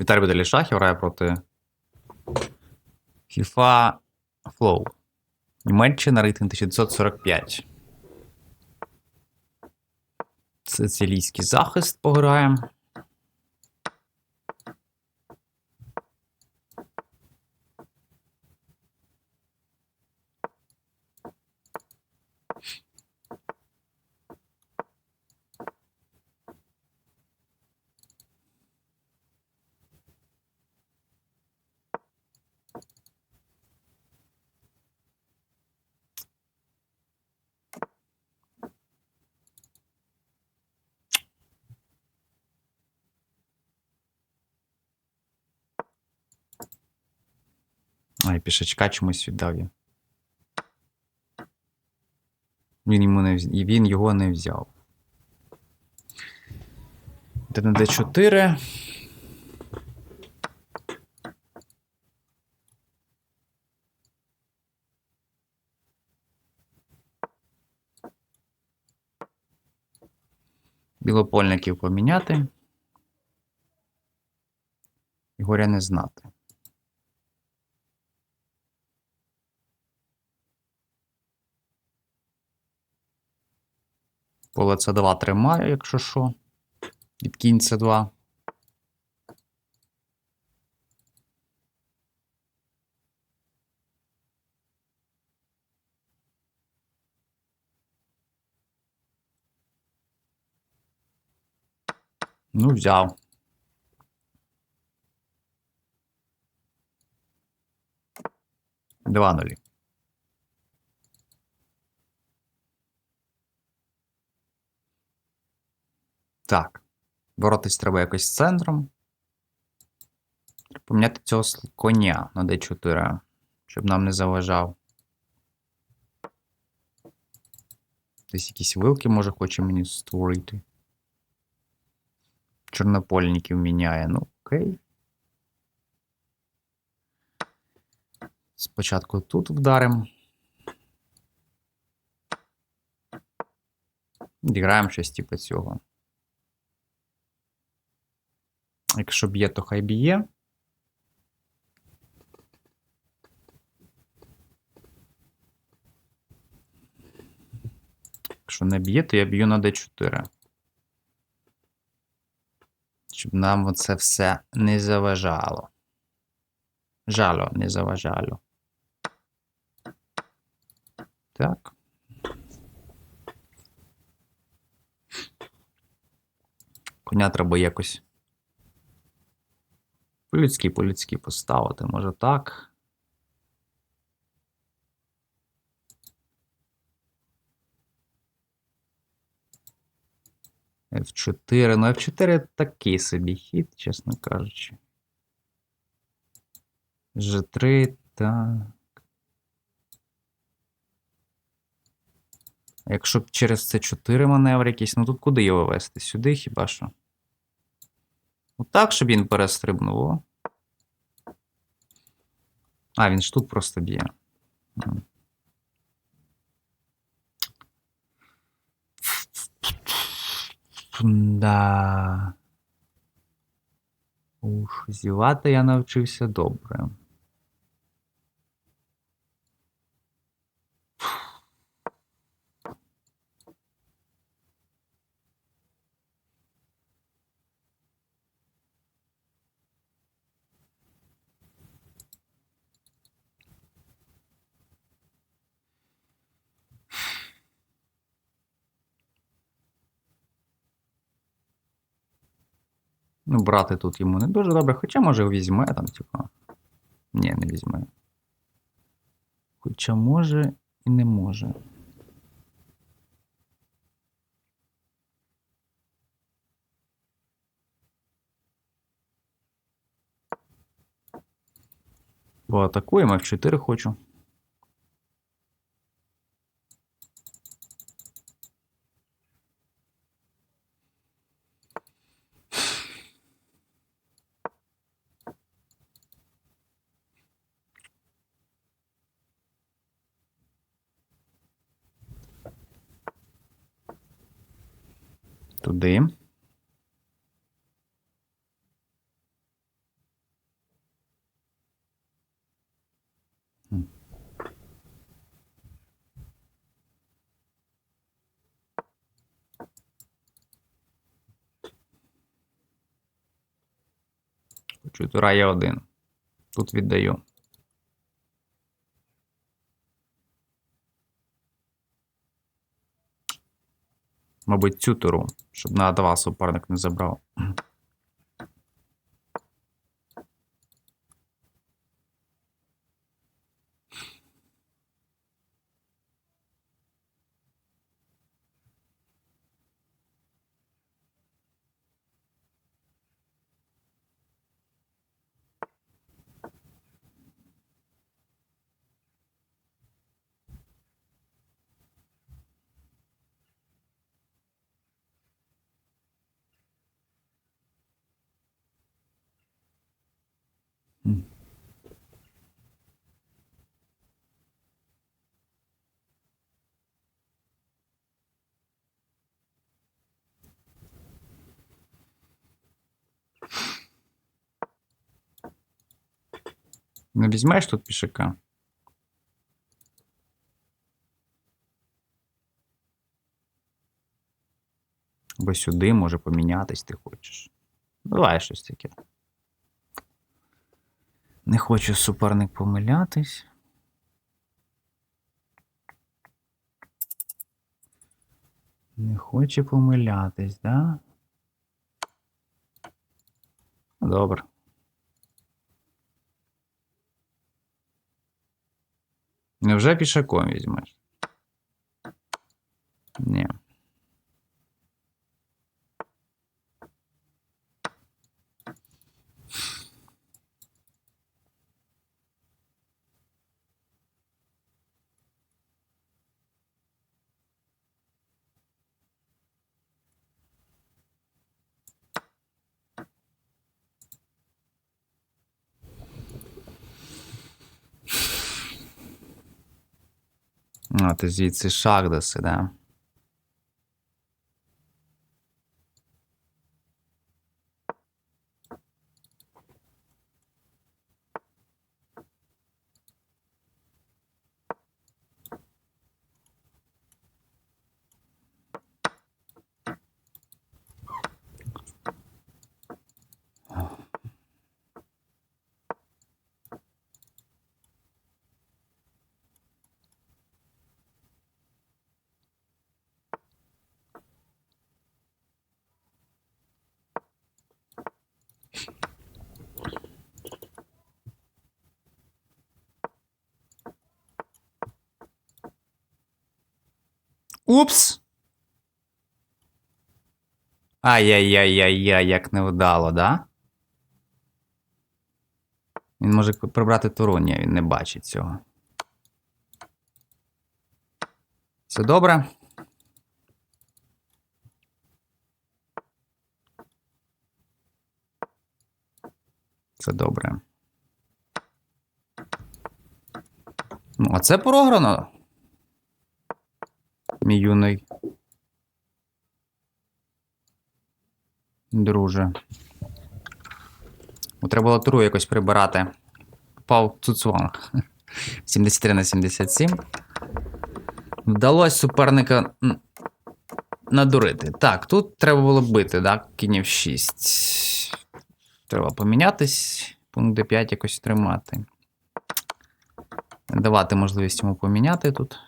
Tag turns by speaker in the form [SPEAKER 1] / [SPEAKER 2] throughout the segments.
[SPEAKER 1] Віталій Беделішахів грає проти FIFA Flow. Німеччина рейтинг 1945. Сицилійський захист пограємо. Ай, пішачка чомусь віддав я. Він йому не і він його не взяв. Де на D4. Білопольників поміняти. І горя не знати. Поле це 2 тримаю, якщо що. Від кінь це 2. Ну, взяв. Два нулі. Так. Боротись треба якось з центром. Поміняти цього коня на D4, щоб нам не заважав. Десь якісь вилки, може, хоче мені створити. Чорнопольників міняє. Ну, окей. Спочатку тут вдаримо. Діграємо щось типу цього. Якщо б'є, то хай б'є. Якщо не б'є, то я б'ю на D4. Щоб нам оце все не заважало. Жало, не заважало. Так. Коня треба якось по-людськи, по-людськи поставити. Може так. F4. Ну, F4 такий собі хід, чесно кажучи. G3, так. Якщо б через це 4 маневри якісь, ну тут куди його вести? Сюди хіба що? Отак, щоб він перестрибнув. А, він ж тут просто б'є. Да. Уж зівати я навчився добре. Ну, брати тут йому не дуже добре, хоча може візьме там, типа. Ні, не візьме. Хоча може і не може. Поатакуємо, F4 хочу. туди. Хочу тура один. Тут віддаю. Мабуть, цю туру, щоб на А2 суперник не забрав. Не візьмеш тут пішака? Або сюди може помінятись ти хочеш. Давай щось таке. Не хоче суперник помилятись. Не хоче помилятись, да? Ну, Добре. Невже пішаком візьмеш? Ні. А, ти звідси шах даси, да? Упс! Ай-яй-яй-яй-яй, як невдало, да? Він може прибрати туру, ні, він не бачить цього. Все добре? Це добре. Ну, а це програно. Мій юний. Друже. Треба було туру якось прибирати. Пав Цуцуанг. 73 на 77. Вдалося суперника надурити. Так, тут треба було бити, так? Кінів 6. Треба помінятись. Пункт D5 якось тримати. Давати можливість йому поміняти тут.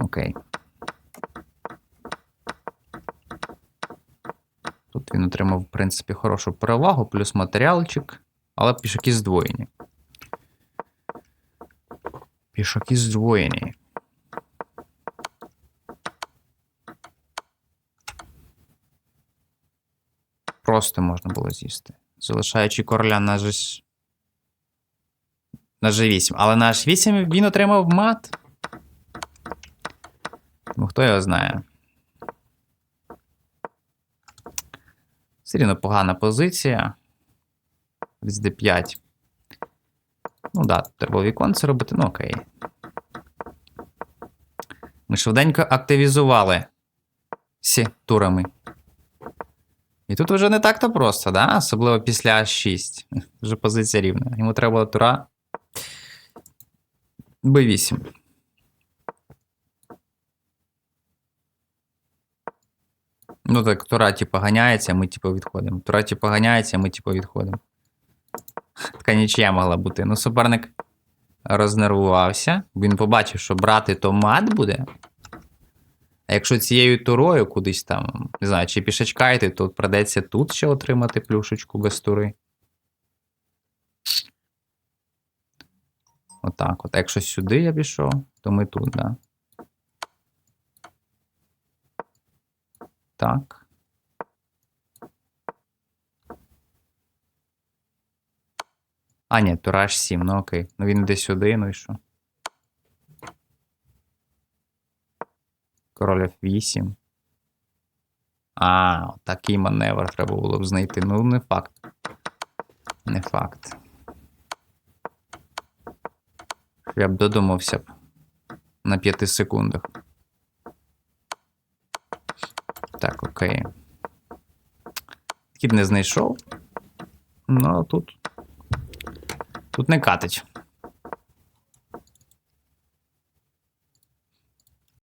[SPEAKER 1] Окей. Тут він отримав, в принципі, хорошу перевагу, плюс матеріалчик, але пішаки здвоєні. Пішаки здвоєні. Просто можна було з'їсти. Залишаючи короля на G... на G8. Але на H8 він отримав мат. Ну, хто його знає. Все рівно погана позиція. З D5. Ну да, треба віконце робити, ну окей. Ми швиденько активізували всі турами. І тут вже не так-то просто, да? Особливо після А6. Вже позиція рівна. Йому треба тура. Б8. Ну так, Тура, типу, ганяється, ми, типу, відходимо. Тура, типу, ганяється, ми, типу, відходимо. Така нічия могла бути. Ну, суперник рознервувався. Він побачив, що брати то мат буде. А якщо цією турою кудись там, не знаю, чи пішечка йти, то придеться тут ще отримати плюшечку без тури. Отак от. А якщо сюди я пішов, то ми тут, да. Так. А, ні, тураж 7, ну окей. Ну він йде сюди, ну і що? Король F8. А, такий маневр треба було б знайти. Ну, не факт. Не факт. Я б додумався б на 5 секундах. Так, окей. Кіт не знайшов. Ну, тут. Тут не катить.